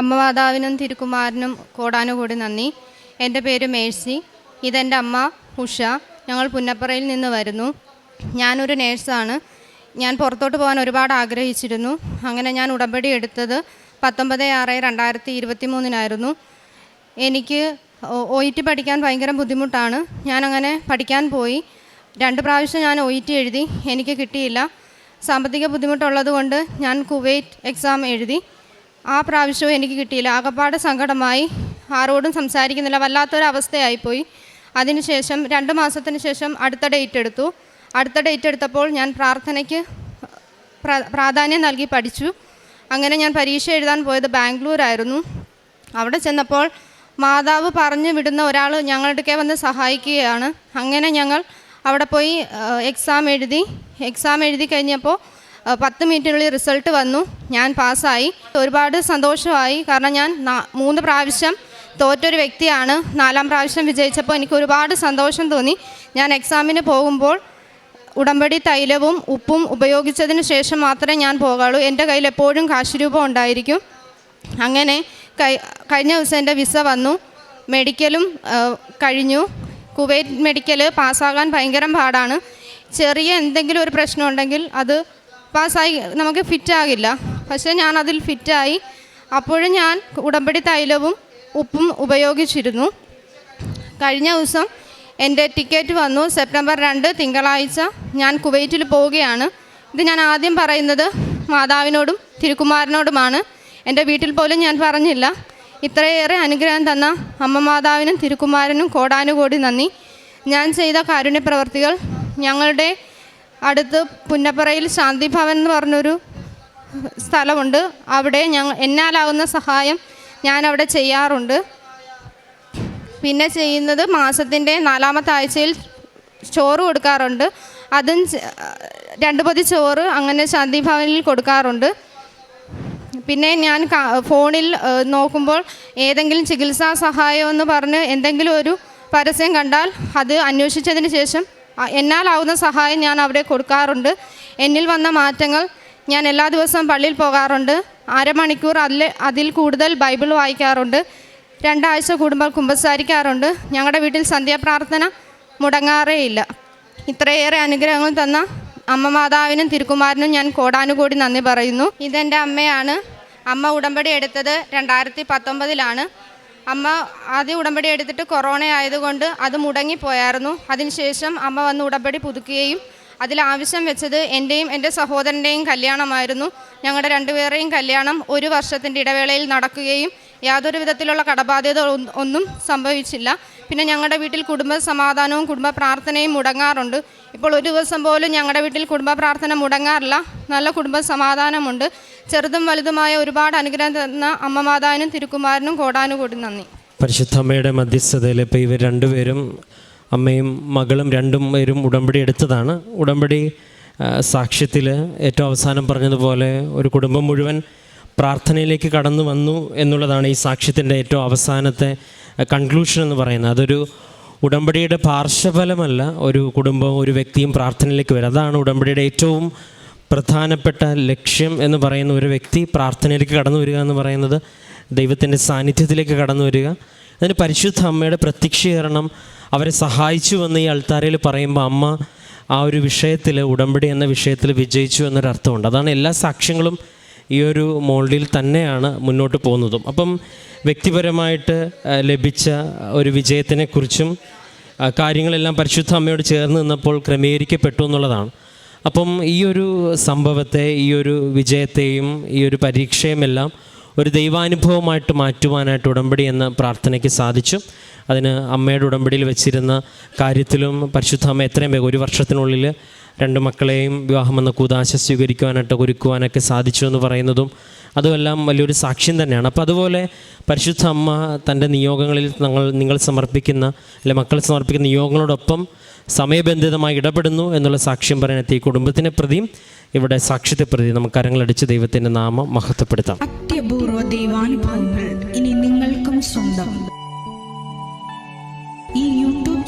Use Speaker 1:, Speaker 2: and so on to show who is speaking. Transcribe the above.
Speaker 1: അമ്മ മാതാവിനും തിരുക്കുമാരനും കോടാനുകൂടി നന്ദി. എന്റെ പേര് മേഴ്സി. ഇതെന്റെ അമ്മ ഉഷ. ഞങ്ങൾ പുന്നപ്പറയിൽ നിന്ന് വരുന്നു. ഞാനൊരു നേഴ്സാണ്. ഞാൻ പുറത്തോട്ട് പോകാൻ ഒരുപാട് ആഗ്രഹിച്ചിരുന്നു. അങ്ങനെ ഞാൻ ഉടമ്പടി എടുത്തത് പത്തൊമ്പത് ആറ് രണ്ടായിരത്തി ഇരുപത്തി മൂന്നിനായിരുന്നു എനിക്ക് ഒ ടി പഠിക്കാൻ ഭയങ്കര ബുദ്ധിമുട്ടാണ്. ഞാനങ്ങനെ പഠിക്കാൻ പോയി. രണ്ട് പ്രാവശ്യം ഞാൻ ഒ ടി എഴുതി. എനിക്ക് കിട്ടിയില്ല. സാമ്പത്തിക ബുദ്ധിമുട്ടുള്ളത് കൊണ്ട് ഞാൻ കുവൈറ്റ് എക്സാം എഴുതി. ആ പ്രാവശ്യവും എനിക്ക് കിട്ടിയില്ല. ആകപ്പാട് സങ്കടമായി. ആരോടും സംസാരിക്കുന്നില്ല. വല്ലാത്തൊരവസ്ഥയായിപ്പോയി. അതിനുശേഷം രണ്ട് മാസത്തിന് ശേഷം അടുത്ത ഡേറ്റ് എടുത്തു. അടുത്ത ഡേറ്റ് എടുത്തപ്പോൾ ഞാൻ പ്രാർത്ഥനയ്ക്ക് പ്രാധാന്യം നൽകി പഠിച്ചു. അങ്ങനെ ഞാൻ പരീക്ഷ എഴുതാൻ പോയത് ബാംഗ്ലൂരായിരുന്നു. അവിടെ ചെന്നപ്പോൾ മാതാവ് പറഞ്ഞു വിടുന്ന ഒരാൾ ഞങ്ങളുടെ വന്ന് സഹായിക്കുകയാണ്. അങ്ങനെ ഞങ്ങൾ അവിടെ പോയി എക്സാം എഴുതി. എക്സാം എഴുതി കഴിഞ്ഞപ്പോൾ പത്ത് മിനിറ്റിനുള്ളിൽ റിസൾട്ട് വന്നു. ഞാൻ പാസ്സായി. ഒരുപാട് സന്തോഷമായി. കാരണം ഞാൻ മൂന്ന് പ്രാവശ്യം തോറ്റൊരു വ്യക്തിയാണ്. നാലാം പ്രാവശ്യം വിജയിച്ചപ്പോൾ എനിക്ക് ഒരുപാട് സന്തോഷം തോന്നി. ഞാൻ എക്സാമിന് പോകുമ്പോൾ ഉടമ്പടി തൈലവും ഉപ്പും ഉപയോഗിച്ചതിന് ശേഷം മാത്രമേ ഞാൻ പോകാളൂ. എന്റെ കയ്യിൽ എപ്പോഴും കാശ് രൂപ ഉണ്ടായിരിക്കും. അങ്ങനെ കഴിഞ്ഞ ദിവസം എന്റെ വിസ വന്നു. മെഡിക്കലും കഴിഞ്ഞു. കുവൈറ്റ് മെഡിക്കൽ പാസ്സാകാൻ ഭയങ്കര പാടാണ്. ചെറിയ എന്തെങ്കിലും ഒരു പ്രശ്നം ഉണ്ടെങ്കിൽ അത് പാസ്സായി നമുക്ക് ഫിറ്റാകില്ല. പക്ഷേ ഞാൻ അതിൽ ഫിറ്റായി. അപ്പോഴും ഞാൻ ഉടമ്പടി തൈലവും ഉപ്പും ഉപയോഗിച്ചിരുന്നു. കഴിഞ്ഞ ദിവസം എന്റെ ടിക്കറ്റ് വന്നു. സെപ്റ്റംബർ രണ്ട് തിങ്കളാഴ്ച ഞാൻ കുവൈറ്റിൽ പോവുകയാണ്. ഇത് ഞാൻ ആദ്യം പറയുന്നത് മാതാവിനോടും തിരുക്കുമാരനോടുമാണ്. എന്റെ വീട്ടിൽ പോലും ഞാൻ പറഞ്ഞില്ല. ഇത്രയേറെ അനുഗ്രഹം തന്ന അമ്മ മാതാവിനും തിരുക്കുമാരനും കോടാനുകോടി നന്ദി. ഞാൻ ചെയ്ത കാരുണ്യ പ്രവർത്തികൾ ഞങ്ങളുടെ അടുത്ത് പുന്നപ്പറയിൽ ശാന്തിഭവൻ എന്ന് പറഞ്ഞൊരു സ്ഥലമുണ്ട്. അവിടെ ഞങ്ങൾ എന്നാലാവുന്ന സഹായം ഞാൻ അവിടെ ചെയ്യാറുണ്ട്. പിന്നെ ചെയ്യുന്നത് മാസത്തിന്റെ നാലാമത്തെ ആഴ്ചയിൽ ചോറ് കൊടുക്കാറുണ്ട്. അതും രണ്ട് പൊതി ചോറ് അങ്ങനെ ശാന്തിഭവനിൽ കൊടുക്കാറുണ്ട്. പിന്നെ ഞാൻ ഫോണിൽ നോക്കുമ്പോൾ ഏതെങ്കിലും ചികിത്സാ സഹായമെന്ന് പറഞ്ഞ് എന്തെങ്കിലും ഒരു പരസ്യം കണ്ടാൽ അത് അന്വേഷിച്ചതിന് ശേഷം എന്നാലാവുന്ന സഹായം ഞാൻ അവിടെ കൊടുക്കാറുണ്ട്. എന്നിൽ വന്ന മാറ്റങ്ങൾ ഞാൻ എല്ലാ ദിവസവും പള്ളിയിൽ പോകാറുണ്ട്. അരമണിക്കൂർ അതിൽ അതിൽ കൂടുതൽ ബൈബിൾ വായിക്കാറുണ്ട്. രണ്ടാഴ്ച കൂടുമ്പോൾ കുമ്പസാരിക്കാറുണ്ട്. ഞങ്ങളുടെ വീട്ടിൽ സന്ധ്യാപ്രാർത്ഥന മുടങ്ങാറേ ഇല്ല ഇത്രയേറെ അനുഗ്രഹങ്ങൾ തന്ന അമ്മ മാതാവിനും തിരുക്കുമാരനും ഞാൻ കോടാനുകൂടി നന്ദി പറയുന്നു. ഇതെന്റെ അമ്മയാണ്. അമ്മ ഉടമ്പടി എടുത്തത് രണ്ടായിരത്തി പത്തൊമ്പതിലാണ്. അമ്മ ആദ്യം ഉടമ്പടി എടുത്തിട്ട് കൊറോണ ആയതുകൊണ്ട് അത് മുടങ്ങിപ്പോയായിരുന്നു അതിനുശേഷം അമ്മ വന്ന് ഉടമ്പടി പുതുക്കുകയും അതിൽ ആവശ്യം വെച്ചത് എന്റെയും എന്റെ സഹോദരന്റെയും കല്യാണമായിരുന്നു. ഞങ്ങളുടെ രണ്ടുപേരെയും കല്യാണം ഒരു വർഷത്തിന്റെ ഇടവേളയിൽ നടക്കുകയും യാതൊരു വിധത്തിലുള്ള കടബാധ്യത ഒന്നും സംഭവിച്ചില്ല. പിന്നെ ഞങ്ങളുടെ വീട്ടിൽ കുടുംബ സമാധാനവും കുടുംബ പ്രാർത്ഥനയും മുടങ്ങാറുണ്ട്. ഇപ്പോൾ ഒരു ദിവസം പോലും ഞങ്ങളുടെ വീട്ടിൽ കുടുംബ പ്രാർത്ഥന മുടങ്ങാറില്ല. നല്ല കുടുംബ സമാധാനമുണ്ട്. ചെറുതും വലുതുമായ ഒരുപാട് അനുഗ്രഹം തന്ന അമ്മമാതാനും തിരുക്കുമാരനും കോടാനുകൂടി നന്ദി.
Speaker 2: പരിശുദ്ധ അമ്മയുടെ മധ്യസ്ഥതയിൽ ഇപ്പോൾ ഇവർ രണ്ടുപേരും അമ്മയും മകളും രണ്ടും പേരും ഉടമ്പടി എടുത്തതാണ്. ഉടമ്പടി സാക്ഷ്യത്തിൽ ഏറ്റവും അവസാനം പറഞ്ഞതുപോലെ ഒരു കുടുംബം മുഴുവൻ പ്രാർത്ഥനയിലേക്ക് കടന്നു വന്നു എന്നുള്ളതാണ് ഈ സാക്ഷ്യത്തിന്റെ ഏറ്റവും അവസാനത്തെ കൺക്ലൂഷൻ എന്ന് പറയുന്നത്. അതൊരു ഉടമ്പടിയുടെ പാർശ്വഫലമല്ല ഒരു കുടുംബവും ഒരു വ്യക്തിയും പ്രാർത്ഥനയിലേക്ക് വരും അതാണ് ഉടമ്പടിയുടെ ഏറ്റവും പ്രധാനപ്പെട്ട ലക്ഷ്യം എന്ന് പറയുന്ന ഒരു വ്യക്തി പ്രാർത്ഥനയിലേക്ക് കടന്നു വരിക എന്ന് പറയുന്നത് ദൈവത്തിന്റെ സാന്നിധ്യത്തിലേക്ക് കടന്നു വരിക. അതിന് പരിശുദ്ധ അമ്മയുടെ പ്രത്യക്ഷീകരണം അവരെ സഹായിച്ചു എന്ന് ഈ അൾത്താരയിൽ പറയുമ്പോൾ അമ്മ ആ ഒരു വിഷയത്തിൽ ഉടമ്പടി എന്ന വിഷയത്തിൽ വിജയിച്ചു എന്നൊരർത്ഥമുണ്ട്. അതാണ് എല്ലാ സാക്ഷ്യങ്ങളും ഈ ഒരു മോൾഡിൽ തന്നെയാണ് മുന്നോട്ട് പോകുന്നതും. അപ്പം വ്യക്തിപരമായിട്ട് ലഭിച്ച ഒരു വിജയത്തിനെക്കുറിച്ചും കാര്യങ്ങളെല്ലാം പരിശുദ്ധ അമ്മയോട് ചേർന്ന് നിന്നപ്പോൾ ക്രമീകരിക്കപ്പെട്ടു എന്നുള്ളതാണ്. അപ്പം ഈ ഒരു സംഭവത്തെ ഈ ഒരു വിജയത്തെയും ഈ ഒരു പരീക്ഷയുമെല്ലാം ഒരു ദൈവാനുഭവമായിട്ട് മാറ്റുവാനായിട്ട് ഉടമ്പടി എന്ന പ്രാർത്ഥനയ്ക്ക് സാധിച്ചു. അതിന് അമ്മയുടെ ഉടമ്പടിയിൽ വെച്ചിരുന്ന കാര്യത്തിലും പരിശുദ്ധ അമ്മ എത്രയും വേഗം ഒരു വർഷത്തിനുള്ളിൽ രണ്ട് മക്കളെയും വിവാഹമെന്ന കൂതാശ സ്വീകരിക്കുവാനായിട്ട് ഒരുക്കുവാനൊക്കെ സാധിച്ചു എന്ന് പറയുന്നതും അതുമെല്ലാം വലിയൊരു സാക്ഷ്യം തന്നെയാണ്. അപ്പോൾ അതുപോലെ പരിശുദ്ധ അമ്മ തന്റെ നിയോഗങ്ങളിൽ ഞങ്ങൾ നിങ്ങൾ സമർപ്പിക്കുന്ന അല്ലെ മക്കൾ സമർപ്പിക്കുന്ന നിയോഗങ്ങളോടൊപ്പം സമയബന്ധിതമായി ഇടപെടുന്നു എന്നുള്ള സാക്ഷ്യം പറയാനെത്തി കുടുംബത്തിനെ പ്രതിയും ഇവിടെ സാക്ഷ്യത്തെ പ്രതി നമുക്ക് കരങ്ങളടിച്ച് ദൈവത്തിന്റെ നാമം മഹത്വപ്പെടുത്താം.
Speaker 3: അത്യപൂർവ ദൈവാനുഭവങ്ങൾ ഇനി നിങ്ങൾക്കും സ്വന്തം.